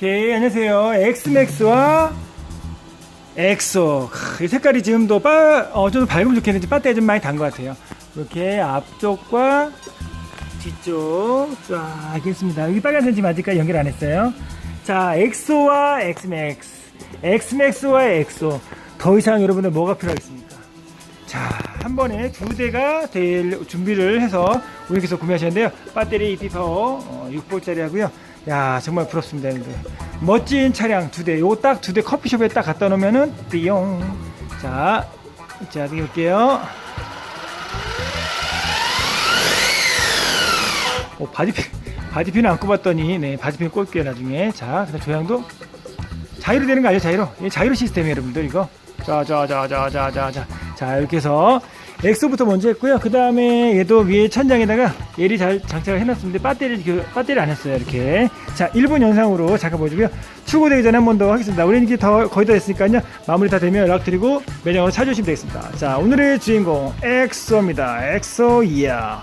오케이 안녕하세요. 엑스맥스와 엑소. 크, 이 색깔이 지금 더 빠, 어, 좀 밝으면 좋겠는데 배터리 좀 많이 단 것 같아요. 이렇게 앞쪽과 뒤쪽 쫙 있습니다. 여기 빨간색 지금 아직까지 연결 안 했어요. 자 엑소와 엑스맥스. 엑스맥스와 엑소. 더 이상 여러분들 뭐가 필요하겠습니까? 자, 한 번에 두 대가 될 준비를 해서 우리께서 구매하셨는데요. 배터리 EP 파워 어, 6볼짜리 하고요. 야, 정말 부럽습니다, 여러분들. 멋진 차량 두 대. 요거 딱두 대 커피숍에 딱 갖다 놓으면은 띠용. 자, 자, 볼게요. 오, 바디핀, 바디핀을 안 꼽았더니, 네, 바디핀 꼽게요, 나중에. 자, 그다음 조향도 자유로 되는 거 아니에요, 자유로? 이 자유로 시스템이에요, 여러분들, 이거. 자, 자, 자, 자, 자, 자, 자. 자, 이렇게 해서 엑소부터 먼저 했고요. 그 다음에 얘도 위에 천장에다가 얘를 잘 장착을 해놨습니다. 배터리, 그, 배터리 안 했어요, 이렇게. 자, 1분 영상으로 잠깐 보여주고요. 출고되기 전에 한 번 더 하겠습니다. 우리는 이제 더, 거의 다 됐으니까요. 마무리 다 되면 연락드리고 매장으로 찾아주시면 되겠습니다. 자, 오늘의 주인공, 엑소입니다. 엑소, 이야.